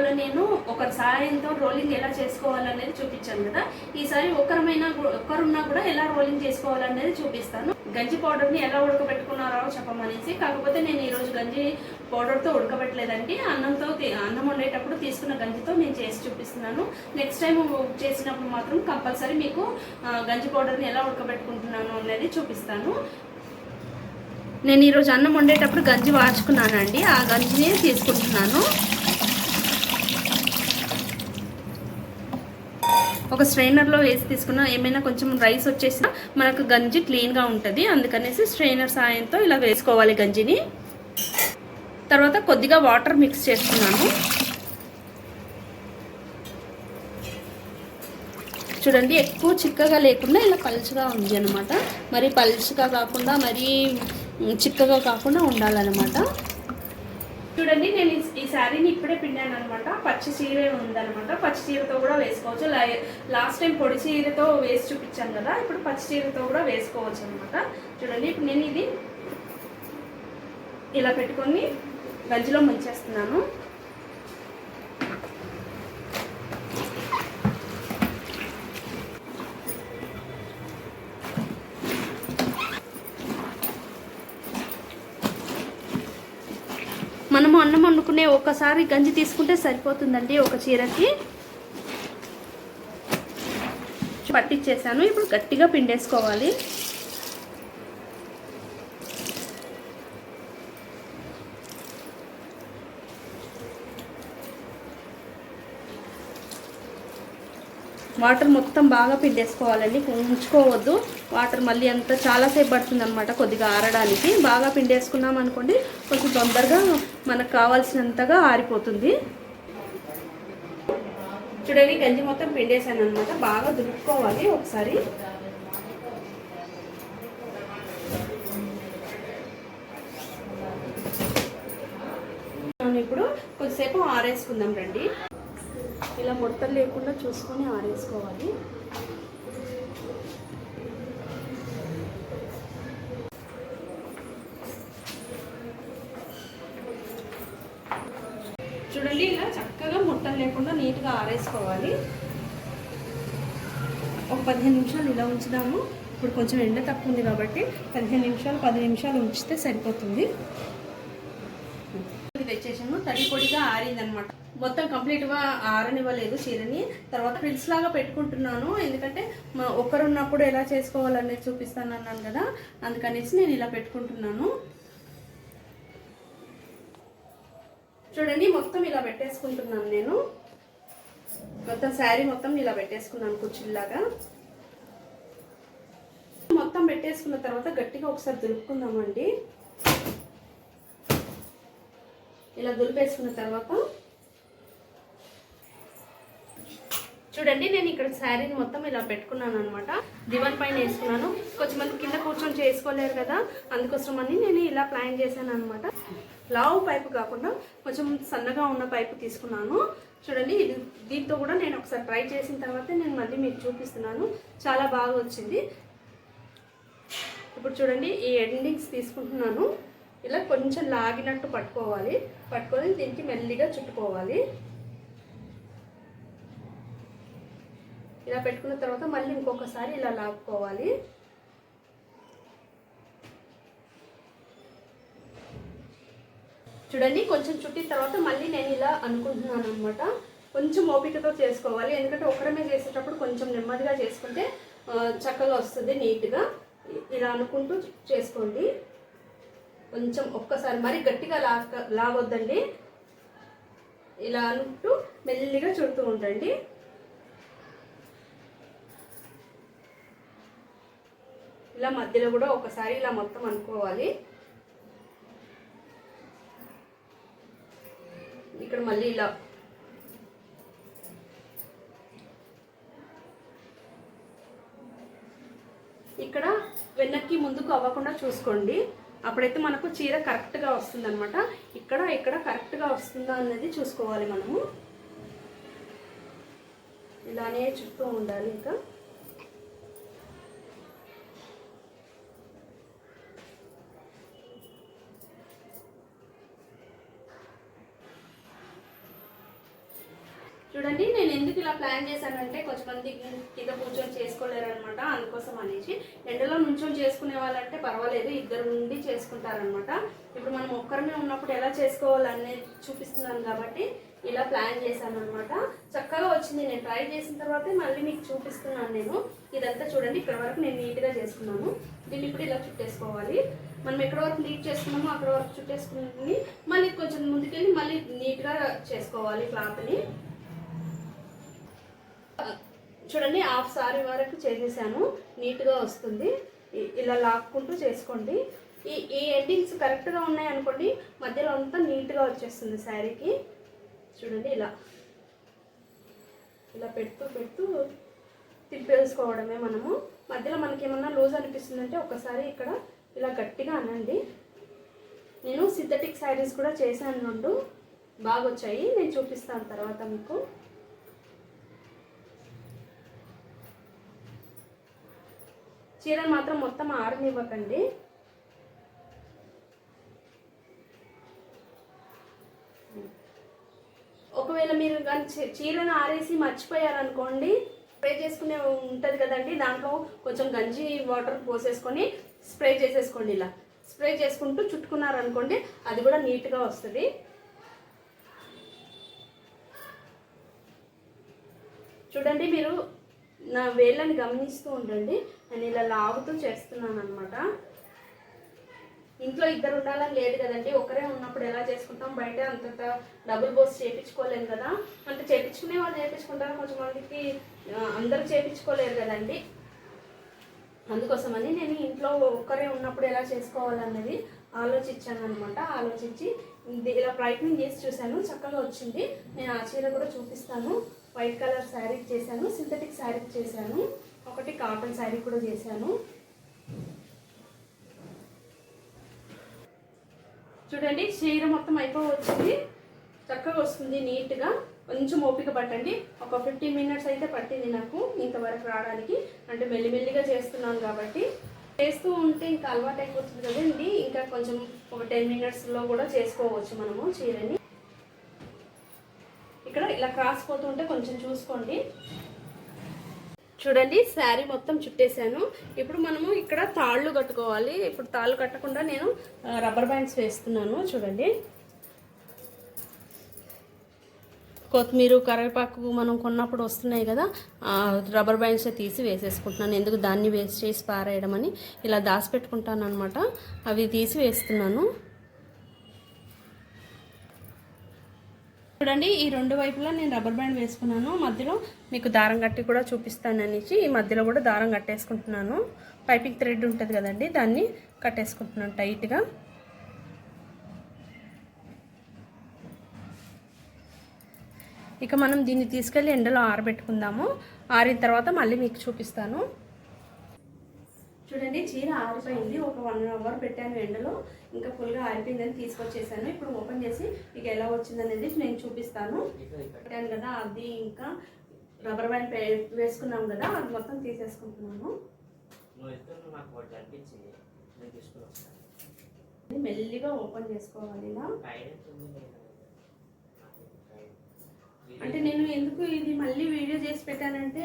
వీడియోలో నేను ఒకరి సాయంతో రోలింగ్ ఎలా చేసుకోవాలనేది చూపించాను కదా. ఈసారి ఒకరమైనా గు- ఒకరున్నా కూడా ఎలా రోలింగ్ చేసుకోవాలనేది చూపిస్తాను. గంజి పౌడర్ని ఎలా ఉడకబెట్టుకున్నారో చెప్పమనేసి కాకపోతే నేను ఈరోజు గంజి పౌడర్తో ఉడకబెట్టలేదండి. అన్నంతో అన్నం వండేటప్పుడు తీసుకున్న గంజితో నేను చేసి చూపిస్తున్నాను. నెక్స్ట్ టైం చేసినప్పుడు మాత్రం కంపల్సరీ మీకు గంజి పౌడర్ని ఎలా ఉడకబెట్టుకుంటున్నాను అనేది చూపిస్తాను. నేను ఈరోజు అన్నం వండేటప్పుడు గంజి వార్చుకున్నానండి. ఆ గంజిని తీసుకుంటున్నాను. ఒక స్ట్రైనర్లో వేసి తీసుకున్న ఏమైనా కొంచెం రైస్ వచ్చేసినా మనకు గంజి క్లీన్గా ఉంటుంది. అందుకనేసి స్ట్రైనర్ సాయంతో ఇలా వేసుకోవాలి గంజిని. తర్వాత కొద్దిగా వాటర్ మిక్స్ చేసుకున్నాను చూడండి ఎక్కువ చిక్కగా లేకుండా ఇలా పలుచగా ఉంది అనమాట మరి పలుచగా కాకుండా మరీ చిక్కగా కాకుండా ఉండాలన్నమాట. చూడండి నేను ఈ- శారీని ఇప్పుడే పిండాను అనమాట. పచ్చి చీర ఉందనమాట. పచ్చి చీరతో కూడా వేసుకోవచ్చు. లాస్ట్ టైం పొడి చీరతో వేసి చూపించాను కదా ఇప్పుడు పచ్చి చీరతో కూడా వేసుకోవచ్చు అనమాట. చూడండి ఇప్పుడు నేను ఇది ఇలా పెట్టుకొని గంజిలో ముంచేస్తున్నాను. మనము అన్నం వండుకునే ఒకసారి గంజి తీసుకుంటే సరిపోతుందండి ఒక చీరకి. పట్టించేసాను ఇప్పుడు గట్టిగా పిండేసుకోవాలి. వాటర్ మొత్తం బాగా పిండేసుకోవాలండి. ఉంచుకోవద్దు. వాటర్ మళ్ళీ అంత చాలాసేపు పడుతుంది అనమాట కొద్దిగా ఆరడానికి. బాగా పిండేసుకున్నాం అనుకోండి కొంచెం తొందరగా మనకు కావాల్సినంతగా ఆరిపోతుంది. చూడండి గంజి మొత్తం పిండేసాను అనమాట బాగా దులుపుకోవాలి ఒకసారి. ఇప్పుడు కొద్దిసేపు ఆరేసుకుందాం రండి. ఇలా ముడతలు లేకుండా చూసుకొని ఆరేసుకోవాలి. చూడండి ఇలా చక్కగా ముట్టలు లేకుండా నీట్గా ఆరేసుకోవాలి. ఒక పదిహేను నిమిషాలు ఇలా ఉంచుదాము. ఇప్పుడు కొంచెం ఎండ తక్కువ ఉంది కాబట్టి పదిహేను నిమిషాలు పది నిమిషాలు ఉంచితే సరిపోతుంది. ఇది తడి పొడిగా ఆరిందనమాట. మొత్తం కంప్లీట్గా ఆరనివ్వలేదు చీరని. తర్వాత ఫ్రిడ్జ్ లాగా పెట్టుకుంటున్నాను. ఎందుకంటే మా ఒక్కరున్నప్పుడు ఎలా చేసుకోవాలనేది చూపిస్తాను అన్నాను కదా. అందుకనేసి నేను ఇలా పెట్టుకుంటున్నాను. చూడండి మొత్తం ఇలా పెట్టేసుకుంటున్నాను నేను. మొత్తం శారీ మొత్తం ఇలా పెట్టేసుకున్నాను కుర్చీలాగా మొత్తం పెట్టేసుకున్న తర్వాత గట్టిగా ఒకసారి దులుపుకుందామండి. ఇలా దులిపేసుకున్న తర్వాత చూడండి నేను ఇక్కడ శారీని మొత్తం ఇలా పెట్టుకున్నాను అనమాట దివాన్ పైన వేసుకున్నాను. కొంచెం మంది కింద కూర్చొని చేసుకోలేరు కదా అందుకోసం అని నేను ఇలా ప్లాన్ చేశాను అనమాట లావు పైపు కాకుండా కొంచెం సన్నగా ఉన్న పైపు తీసుకున్నాను. చూడండి ఇది దీంతో కూడా నేను ఒకసారి ట్రై చేసిన తర్వాత నేను మళ్ళీ మీకు చూపిస్తున్నాను. చాలా బాగా వచ్చింది. ఇప్పుడు చూడండి ఈ ఎండింగ్స్ తీసుకుంటున్నాను. ఇలా కొంచెం లాగినట్టు పట్టుకోవాలి. పట్టుకొని దీనికి మెల్లిగా చుట్టుకోవాలి. ఇలా పెట్టుకున్న తర్వాత మళ్ళీ ఇంకొకసారి ఇలా లాక్కోవాలి. చూడండి కొంచెం చుట్టిన తర్వాత మళ్ళీ నేను ఇలా అనుకుంటున్నాను అనమాట కొంచెం ఓపికతో చేసుకోవాలి. ఎందుకంటే ఒకరమే చేసేటప్పుడు కొంచెం నెమ్మదిగా చేసుకుంటే చక్కగా వస్తుంది నీట్గా. ఇలా అనుకుంటూ చేసుకోండి. కొంచెం ఒక్కసారి మరి గట్టిగా లాగ లాగొద్దండి. ఇలా అనుకుంటూ మెల్లిగా చుడుతూ ఉండండి. ఇలా మధ్యలో కూడా ఒకసారి ఇలా మొత్తం అనుకోవాలి. ఇక్కడ మళ్ళీ ఇలా. ఇక్కడ వెనక్కి ముందుకు అవ్వకుండా చూసుకోండి. అప్పుడైతే మనకు చీర కరెక్ట్గా వస్తుంది అనమాట ఇక్కడ ఇక్కడ కరెక్ట్గా వస్తుందా అనేది చూసుకోవాలి మనము. ఇలానే చుట్టూ ఉండాలి ఇంకా చూడండి నేను ఎందుకు ఇలా ప్లాన్ చేశానంటే కొంచెం మంది కింద కూర్చొని చేసుకోలేరు అనమాట అందుకోసం అనేసి ఎండలో నుంచొని చేసుకునే వాళ్ళంటే పర్వాలేదు ఇద్దరు నుండి చేసుకుంటారనమాట ఇప్పుడు మనం ఒక్కరిమే ఉన్నప్పుడు ఎలా చేసుకోవాలనేది చూపిస్తున్నాను కాబట్టి ఇలా ప్లాన్ చేశాను అనమాట చక్కగా వచ్చింది. నేను ట్రై చేసిన తర్వాతే మళ్ళీ మీకు చూపిస్తున్నాను నేను. ఇదంతా చూడండి. ఇక్కడ వరకు నేను నీట్గా చేసుకున్నాను. దీన్ని ఇప్పుడు ఇలా చుట్టేసుకోవాలి. మనం ఎక్కడ వరకు నీట్ చేసుకున్నామో అక్కడ వరకు చుట్టేసుకుని మళ్ళీ కొంచెం ముందుకెళ్ళి మళ్ళీ నీట్గా చేసుకోవాలి క్లాత్ని. చూడండి హాఫ్ సారీ వరకు చేసేసాను. నీట్గా వస్తుంది. ఇలా లాక్కుంటూ చేసుకోండి. ఈ ఈ ఎండింగ్స్ కరెక్ట్గా ఉన్నాయి అనుకోండి మధ్యలో అంతా నీట్గా వచ్చేస్తుంది శారీకి. చూడండి ఇలా. ఇలా పెడుతూ పెడుతూ తిప్పేసుకోవడమే మనము. మధ్యలో మనకి ఏమన్నా లూజ్ అనిపిస్తుందంటే ఒకసారి ఇక్కడ ఇలా గట్టిగా అనండి. నేను సింథటిక్ శారీస్ కూడా చేశాను రెండు. బాగా వచ్చాయి నేను చూపిస్తాను తర్వాత మీకు. చీరలు మాత్రం మొత్తం ఆడనివ్వకండి ఒకవేళ మీరు కానీ చీ- చీరను ఆరేసి మర్చిపోయారనుకోండి స్ప్రే చేసుకునే ఉంటుంది కదండి దాంట్లో కొంచెం గంజి వాటర్ పోసేసుకొని స్ప్రే చేసేసుకోండి ఇలా. స్ప్రే చేసుకుంటూ చుట్టుకున్నారనుకోండి అది కూడా నీట్గా వస్తుంది. చూడండి మీరు నా వేళ్ళని గమనిస్తూ ఉండండి. నేను ఇలా లాగుతూ చేస్తున్నాను అనమాట ఇంట్లో ఇద్దరు ఉండాలని లేదు కదండి. ఒకరే ఉన్నప్పుడు ఎలా చేసుకుంటాం? బయట అంత డబుల్ బోస్ చేయించుకోలేము కదా. అంటే చేయించుకునే వాళ్ళు చేయించుకుంటారు కొంచెం అందరూ చేయించుకోలేరు కదండి. అందుకోసమని నేను ఇంట్లో ఒక్కరే ఉన్నప్పుడు ఎలా చేసుకోవాలన్నది ఆలోచించాను అనమాట ఆలోచించి ఇలా ప్రయత్నం చేసి చూశాను. చక్కగా వచ్చింది. నేను ఆ చీర కూడా చూపిస్తాను. వైట్ కలర్ శారీ చేశాను. సింథటిక్ శారీ చేశాను. ఒకటి కాటన్ శారీ కూడా చేశాను. చూడండి చీర మొత్తం అయిపోవచ్చింది. చక్కగా వస్తుంది నీట్గా. కొంచెం ఓపిక పట్టండి. ఒక ఫిఫ్టీన్ మినిట్స్ అయితే పట్టింది నాకు ఇంతవరకు రావడానికి. అంటే మెల్లిమెల్లిగా చేస్తున్నాను కాబట్టి. చేస్తూ ఉంటే ఇంకా అలవాటు అయిపోతుంది కదండి. ఇంకా కొంచెం ఒక టెన్ మినిట్స్లో కూడా చేసుకోవచ్చు మనము చీరని. ఇక్కడ ఇలా క్రాస్ పోతుంటే కొంచెం చూసుకోండి. చూడండి శారీ మొత్తం చుట్టేసాను ఇప్పుడు మనము ఇక్కడ తాళ్ళు కట్టుకోవాలి. ఇప్పుడు తాళ్ళు కట్టకుండా నేను రబ్బర్ బ్యాండ్స్ వేస్తున్నాను. చూడండి. కొత్తిమీర కరివేపాకు మనం కొన్నప్పుడు వస్తున్నాయి కదా రబ్బర్ బ్యాండ్స్ తీసి వేసేసుకుంటున్నాను. ఎందుకు దాన్ని వేస్ట్ చేసి పారేయడం అని. ఇలా దాచిపెట్టుకుంటాను అనమాట అవి తీసి వేస్తున్నాను. చూడండి ఈ రెండు వైపులా నేను రబ్బర్ బ్యాండ్ వేసుకున్నాను. మధ్యలో మీకు దారం కట్టి కూడా చూపిస్తాను అనేసి ఈ మధ్యలో కూడా దారం కట్టేసుకుంటున్నాను. పైపింగ్ థ్రెడ్ ఉంటుంది కదండి దాన్ని కట్టేసుకుంటున్నాను టైట్గా. ఇక మనం దీన్ని తీసుకెళ్ళి ఎండలో ఆరబెట్టుకుందాము. ఆరిన తర్వాత మళ్ళీ మీకు చూపిస్తాను. చూడండి చీర ఆరిపోయింది. ఒక వన్ అవర్ పెట్టాను ఎండలో. ఇంకా ఫుల్గా ఆరిపోయిందని తీసుకొచ్చేసాను. ఇప్పుడు ఓపెన్ చేసి మీకు ఎలా వచ్చిందనేది నేను చూపిస్తాను. పెట్టాను కదా అది ఇంకా రబ్బర్ బ్యాండ్ వేసుకున్నాం కదా అది మొత్తం తీసేసుకుంటున్నాను. మెల్లిగా ఓపెన్ చేసుకోవాలి ఇలా. అంటే నేను ఎందుకు ఇది మళ్ళీ వీడియో చేసి పెట్టానంటే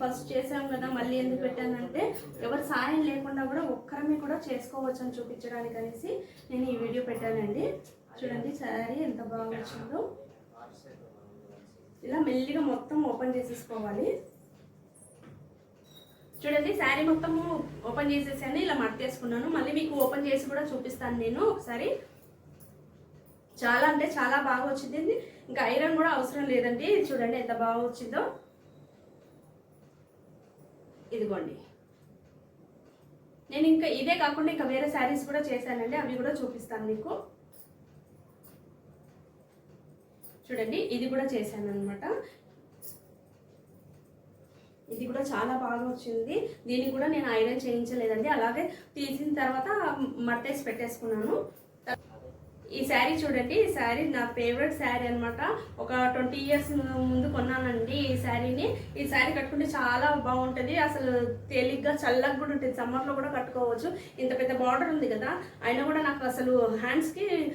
ఫస్ట్ చేసాం కదా మళ్ళీ ఎందుకు పెట్టానంటే ఎవరు సాయం లేకుండా కూడా ఒక్కరమే కూడా చేసుకోవచ్చు అని చూపించడానికి అనేసి నేను ఈ వీడియో పెట్టానండి. చూడండి శారీ ఎంత బాగా వచ్చిందో ఇలా మెల్లిగా మొత్తం ఓపెన్ చేసేసుకోవాలి. చూడండి శారీ మొత్తము ఓపెన్ చేసేసాను ఇలా మడతేసుకున్నాను. మళ్ళీ మీకు ఓపెన్ చేసి కూడా చూపిస్తాను నేను ఒకసారి. చాలా అంటే చాలా బాగా వచ్చింది. ఇంకా ఐరన్ కూడా అవసరం లేదండి. చూడండి ఎంత బాగా వచ్చిందో. ఇదిగోండి. నేను ఇంకా ఇదే కాకుండా ఇంకా వేరే శారీస్ కూడా చేశానండి. అవి కూడా చూపిస్తాను మీకు. చూడండి ఇది కూడా చేశాను అనమాట ఇది కూడా చాలా బాగా వచ్చింది. దీన్ని కూడా నేను ఐరన్ చేయించలేదండి. అలాగే తీసిన తర్వాత మడతేసి పెట్టేసుకున్నాను. ఈ శారీ చూడండి ఈ శారీ నా ఫేవరెట్ శారీ అన్నమాట. ఒక ట్వంటీ ఇయర్స్ ముందు కొన్నానండి ఈ శారీని. ఈ శారీ కట్టుకుంటే చాలా బాగుంటుంది. అసలు తేలిగ్గా చల్లగా కూడా ఉంటుంది. సమ్మర్లో కూడా కట్టుకోవచ్చు. ఇంత పెద్ద బార్డర్ ఉంది కదా. అయినా కూడా నాకు అసలు హ్యాండ్స్కి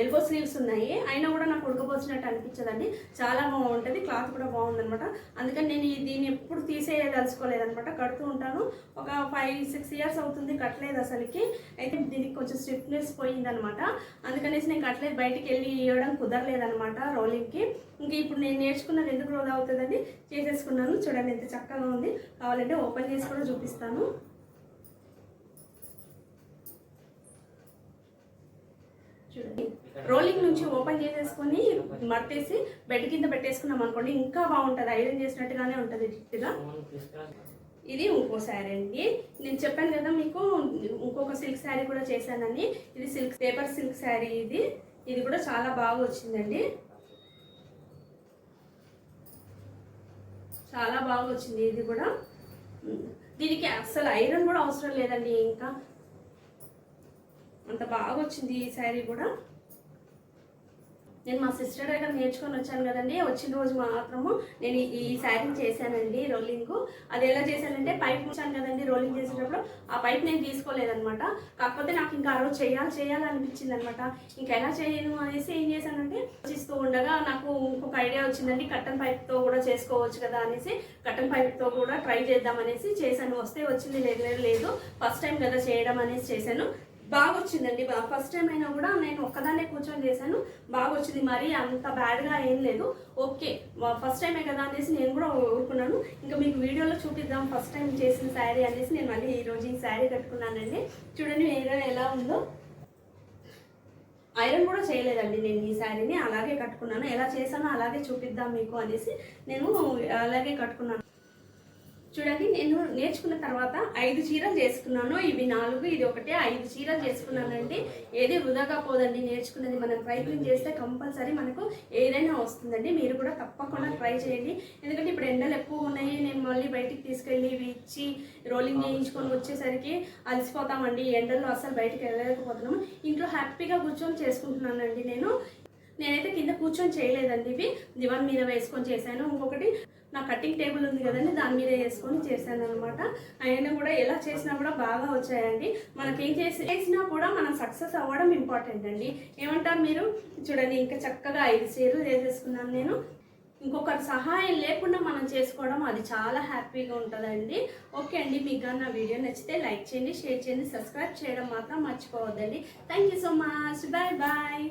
ఎల్బో స్లీవ్స్ ఉన్నాయి. అయినా కూడా నాకు ఉడకపోసినట్టు అనిపించదండి. చాలా బాగుంటుంది. క్లాత్ కూడా బాగుందనమాట అందుకని నేను దీన్ని ఎప్పుడు తీసేయదలుచుకోలేదనమాట కడుతూ ఉంటాను. ఒక ఫైవ్ సిక్స్ ఇయర్స్ అవుతుంది కట్టలేదు అసలుకి. అయితే దీనికి కొంచెం స్టిఫ్నెస్ పోయిందనమాట అందుకనేసి నేను కట్టలేదు. బయటికి వెళ్ళి ఇవ్వడం కుదరలేదనమాట రోలింగ్కి ఇంక ఇప్పుడు నేను నేర్చుకున్నది ఎందుకు రోజు అవుతుందండి? చేసేసుకున్నాను. చూడండి ఎంత చక్కగా ఉంది. కావాలంటే ఓపెన్ చేసి కూడా చూపిస్తాను. చూడండి. రోలింగ్ నుంచి ఓపెన్ చేసేసుకొని మర్తేసి బెడ్ కింద పెట్టేసుకున్నాం అనుకోండి ఇంకా బాగుంటుంది. ఐరన్ చేసినట్టుగానే ఉంటుంది జిట్టుగా ఇది ఇంకో శారీ అండి. నేను చెప్పాను కదా మీకు ఇంకొక సిల్క్ శారీ కూడా చేశానని. ఇది సిల్క్ పేపర్ సిల్క్ శారీ ఇది. ఇది కూడా చాలా బాగా వచ్చిందండి. చాలా బాగా వచ్చింది ఇది కూడా. దీనికి అసలు ఐరన్ కూడా అవసరం లేదండి ఇంకా. అంత బాగా వచ్చింది ఈ శారీ కూడా. నేను మా సిస్టర్ దగ్గర నేర్చుకొని వచ్చాను కదండి. వచ్చిన రోజు మాత్రము నేను ఈ- శారీని శారీ చేశానండి రోలింగ్ అది ఎలా చేశానంటే పైప్ వచ్చాను కదండి రోలింగ్ చేసేటప్పుడు. ఆ పైప్ నేను తీసుకోలేదనమాట కాకపోతే నాకు ఇంకా ఆ రోజు చేయాలి చేయాలి అనిపించింది అనమాట ఇంకా ఎలా చేయను అనేసి ఏం చేశానంటే చేస్తూ ఉండగా నాకు ఇంకొక ఐడియా వచ్చిందండి. కట్టన్ పైప్తో కూడా చేసుకోవచ్చు కదా అనేసి కట్టన్ పైప్తో కూడా ట్రై చేద్దాం అనేసి చేశాను. వస్తే వచ్చింది లేదు లేదు. ఫస్ట్ టైం కదా చేయడం అనేసి చేశాను. బాగా వచ్చిందండి ఫస్ట్ టైం అయినా కూడా నేను ఒక్కదాన్నే కూర్చొని చేశాను. బాగా వచ్చింది మరి అంత బ్యాడ్గా ఏం లేదు. ఓకే. ఫస్ట్ టైమే కదా అనేసి నేను కూడా ఊరుకున్నాను. ఇంకా మీకు వీడియోలో చూపిద్దాం. ఫస్ట్ టైం చేసిన శారీ అనేసి నేను మళ్ళీ ఈరోజు ఈ శారీ కట్టుకున్నానండి. చూడండి ఐరన్ ఎలా ఉందో. ఐరన్ కూడా చేయలేదండి నేను ఈ శారీని అలాగే కట్టుకున్నాను. ఎలా చేశానో అలాగే చూపిద్దాం మీకు అనేసి నేను అలాగే కట్టుకున్నాను. చూడండి నేను నేర్చుకున్న తర్వాత ఐదు చీరలు చేసుకున్నాను. ఇవి నాలుగు ఇది ఒకటే ఐదు చీరలు చేసుకున్నానండి. ఏది వృధాగా పోదండి నేర్చుకున్నది మనం ప్రయత్నం చేస్తే కంపల్సరీ మనకు ఏదైనా వస్తుందండి. మీరు కూడా తప్పకుండా ట్రై చేయండి. ఎందుకంటే ఇప్పుడు ఎండలు ఎక్కువ ఉన్నాయి నేను మళ్ళీ బయటికి తీసుకెళ్ళి ఇవి ఇచ్చి రోలింగ్ చేయించుకొని వచ్చేసరికి అలసిపోతామండి. ఎండల్లో అసలు బయటికి వెళ్ళలేకపోతున్నాము. ఇంట్లో హ్యాపీగా కూర్చొని చేసుకుంటున్నానండి నేను. నేనైతే కింద కూర్చొని చేయలేదండి ఇవి. దివాన్ మీద వేసుకొని చేశాను. ఇంకొకటి నా కటింగ్ టేబుల్ ఉంది కదండి దాని మీద వేసుకొని చేశాను అనమాట అయినా కూడా ఎలా చేసినా కూడా బాగా వచ్చాయండి. మనకేం చేసి చేసినా కూడా మనం సక్సెస్ అవ్వడం ఇంపార్టెంట్ అండి. ఏమంటారు మీరు? చూడండి ఇంకా చక్కగా ఐదు చీరలు వేసేసుకున్నాను నేను. ఇంకొకరి సహాయం లేకుండా మనం చేసుకోవడం అది చాలా హ్యాపీగా ఉంటుందండి. ఓకే అండి మీకు కానీ నా వీడియో నచ్చితే లైక్ చేయండి షేర్ చేయండి సబ్స్క్రైబ్ చేయడం మాత్రం మర్చిపోవద్దండి. Thank you so much. Bye bye.